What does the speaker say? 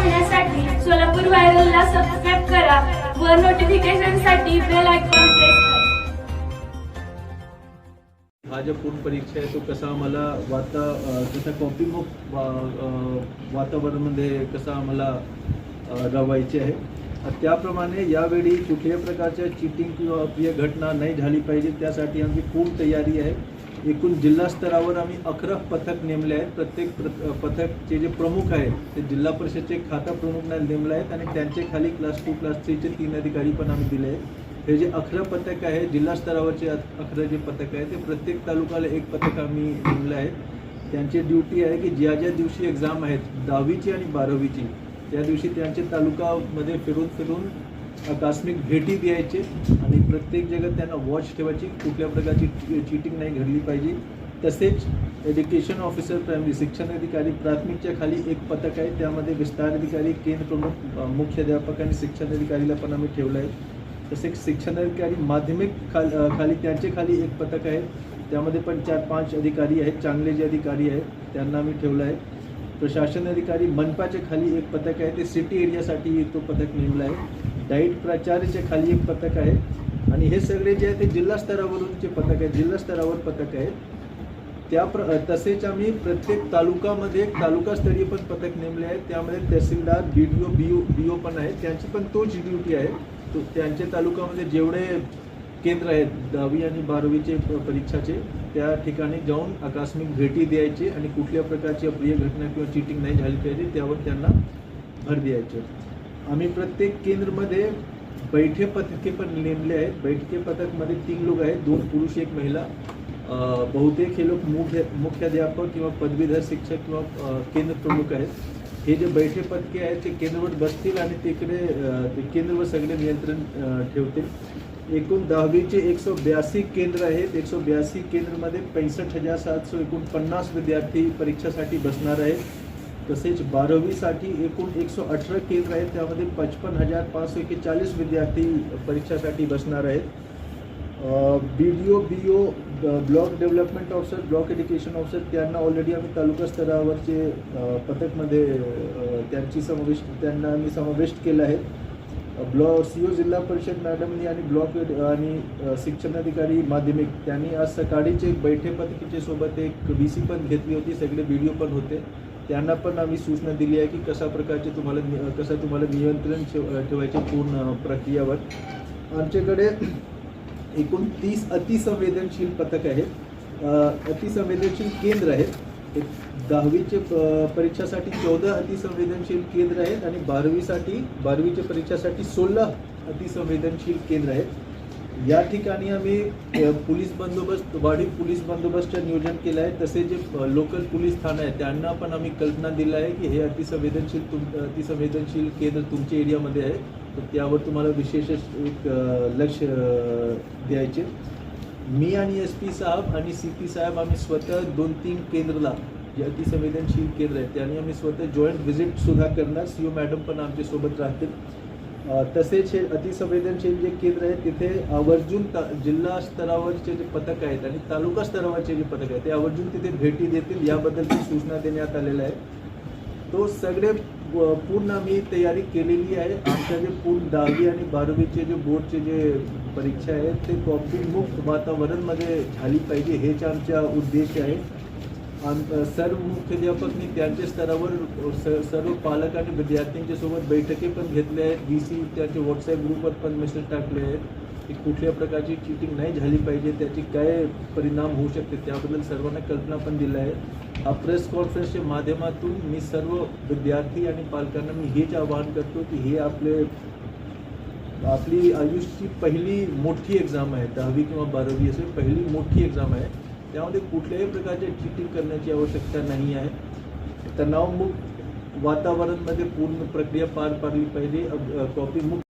पाहण्यासाठी सोलापूर व्हायरलला सबस्क्राईब करा व नोटिफिकेशनसाठी बेल आयकॉन प्रेस करा. हा जो पूर्ण परीक्षा आहे तो कसा आम्हाला वाता अ, कसा कॉपीमुक्त वातावरणामध्ये कसा आम्हाला अ, आहे? त्याप्रमाणे यावेळी कुठल्याही प्रकारच्या चिटिंग किंवा अप्रिय घटना नाही झाली पाहिजे त्यासाठी आमची पूर्ण तयारी आहे. एकूण जिल्हा स्तरावर आम्ही अकरा पथक नेमले आहेत. प्रत्येक प्र पथकचे जे प्रमुख आहेत ते जिल्हा परिषदचे खाता प्रमुख नेमले आहेत. आणि त्यांचे खाली क्लास टू क्लास थ्रीचे तीन अधिकारी पण आम्ही दिले आहेत. हे जे अकरा पथक आहे जिल्हा स्तरावरचे अकरा जे पथक आहे ते प्रत्येक तालुक्याला एक पथक आम्ही नेमलं आहे त्यांची ड्युटी आहे की ज्या ज्या दिवशी एक्झाम आहेत दहावीची आणि बारावीची त्या दिवशी त्यांचे तालुकामध्ये फिरून फिरून आकस्मिक भेटी द्यायचे आणि प्रत्येक जगात त्यांना वॉच ठेवायची. कुठल्या प्रकारची चिटिंग नाही घडली पाहिजे. तसेच एज्युकेशन ऑफिसर प्रायमरी शिक्षण अधिकारी प्राथमिकच्या खाली एक पथक आहे. त्यामध्ये विस्तार अधिकारी केंद्र प्रमुख मुख्याध्यापक आणि शिक्षण अधिकारीला पण आम्ही ठेवलं आहे तसेच शिक्षण अधिकारी माध्यमिक खाल खाली त्यांचे खाली एक पथक आहे. त्यामध्ये पण चार पाच अधिकारी आहेत. चांगले जे अधिकारी आहेत त्यांना आम्ही ठेवलं आहे प्रशासन अधिकारी मनपाच्या खाली एक पथक आहे. ते सिटी एरियासाठी तो पथक नेमला आहे. डाईट प्राचार्यच्या खाली एक पथक आहे. आणि हे सगळे जे आहे ते जिल्हा स्तरावरूनचे पथक आहेत जिल्हा स्तरावर पथक आहेत. त्या प्र तसेच आम्ही प्रत्येक तालुकामध्ये एक तालुकास्तरीय पण पथक नेमले आहेत. त्यामध्ये तहसीलदार बी डी ओ बी ओ बी ओ पण आहेत. त्यांची पण तोच ड्युटी आहे. तो त्यांच्या तालुकामध्ये जेवढे केंद्र आहेत. दहावी आणि बारावीचे प- परीक्षाचे. त्या ठिकाणी जाऊन आकस्मिक भेटी द्यायची आणि कुठल्या प्रकारची अप्रिय घटना किंवा चिटिंग नाही झाली पाहिजे त्यावर त्यांना भर द्यायचे. आम्ही प्रत्येक केंद्रमध्ये बैठे पथके पण नेमले आहेत. बैठके पथकमध्ये तीन लोक आहेत. दोन पुरुष एक महिला. बहुतेक हे लोक मुख्य मुख्याध्यापक किंवा पदवीधर शिक्षक किंवा केंद्र प्रमुख आहेत. हे जे बैठे पदके आहेत ते केंद्रवर बसतील आणि तिकडे ते केंद्रवर सगळे नियंत्रण ठेवतील. एकूण दहावीचे एकशे ब्याऐंशी केंद्र आहेत. एकशे ब्याऐंशी केंद्रमध्ये पैंसष्ट हजार सातशे एकूण पन्नास विद्यार्थी परीक्षासाठी बसणार आहेत. तसेच बारावीसाठी एकूण एकशे अठरा केंद्र आहेत. त्यामध्ये पचपन हजार पाचशे एक्केचाळीस विद्यार्थी परीक्षासाठी बसणार आहेत. B D O B O block development officer block education officer त्यांना ऑलरेडी आम्ही तालुका स्तरावरचे पथकमध्ये त्यांची समाविष्ट त्यांना आम्ही समाविष्ट केलं आहे. ब्लॉक सी ओ जिल्हा परिषद मॅडमनी आणि ब्लॉक आणि शिक्षणाधिकारी शिक्षण अधिकारी माध्यमिक त्यांनी आज सकाळीच एक बैठे सोबत एक बी सी पण घेतली होती सगळे बी डी ओ पण होते. त्यांना पण आम्ही सूचना दिली आहे की कशा प्रकारचे तुम्हाला नि- कसं तुम्हाला नियंत्रण ठेव ठेवायचे पूर्ण प्रक्रियावर. आमच्याकडे एकूण तीस अतिसंवेदनशील पथक आहेत. अतिसंवेदनशील केंद्र आहेत. एक दहावीचे परीक्षासाठी चौदा अतिसंवेदनशील केंद्र आहेत आणि बारावीसाठी बारावीच्या परीक्षासाठी सोळा अतिसंवेदनशील केंद्र आहेत. या ठिकाणी आम्ही पोलीस बंदोबस्त वाढीव पोलीस बंदोबस्तचं नियोजन केलं आहे तसे जे लोकल पोलीस ठाणं आहे त्यांना पण आम्ही कल्पना दिला आहे की हे अतिसंवेदनशील तुम अतिसंवेदनशील केंद्र तुमच्या एरियामध्ये आहे. तर त्यावर तुम्हाला विशेष एक लक्ष द्यायचे. मी आणि एस पी साहेब आणि सी पी साहेब आम्ही स्वतः दोन तीन केंद्रला जे अतिसंवेदनशील केंद्र आहेत त्यांनी आम्ही स्वतः जॉईंट व्हिजिट सुद्धा करणार. सी ओ मॅडम पण आमच्यासोबत राहतील. तसेच हे अतिसंवेदनशील जे केंद्र आहे तिथे आवर्जून ता जिल्हा स्तरावरचे जे पथक आहेत आणि तालुका स्तरावरचे जे पथक आहेत ते आवर्जून तिथे भेटी देतील याबद्दलची सूचना देण्यात आलेल्या आहे तो सगळे पूर्ण आम्ही तयारी केलेली आहे. आमच्या जे पूर्ण दहावी आणि बारावीचे जे बोर्डचे जे परीक्षा आहेत ते कॉपीमुक्त वातावरणमध्ये झाली पाहिजे हेच आमचा उद्देश आहे. सर्व मुख्याध्यापकनी त्यांच्या स्तरावर स- सर्व पालक आणि विद्यार्थ्यांच्या सोबत बैठकी पण घेतल्या आहेत. व्ही सी त्यांचे व्हॉट्सअप ग्रुपवर पण मेसेज टाकले आहेत की कुठल्या प्रकारची चिटिंग नाही झाली पाहिजे त्याची काय परिणाम होऊ शकते त्याबद्दल सर्वांना कल्पना पण दिल्या आहे हा प्रेस कॉन्फरन्सच्या माध्यमातून मी सर्व विद्यार्थी आणि पालकांना मी हेच आवाहन करतो की हे आपले आपली आयुष्याची पहिली मोठी एक्झाम आहे दहावी किंवा बारावी असेल पहिली मोठी एक्झाम आहे. त्यामध्ये कुठल्याही प्रकारचे चिटिंग करण्याची आवश्यकता नाही आहे. तणावमुक्त वातावरणमध्ये पूर्ण प्रक्रिया पार पाडली पाहिजे. कॉपी मुक्त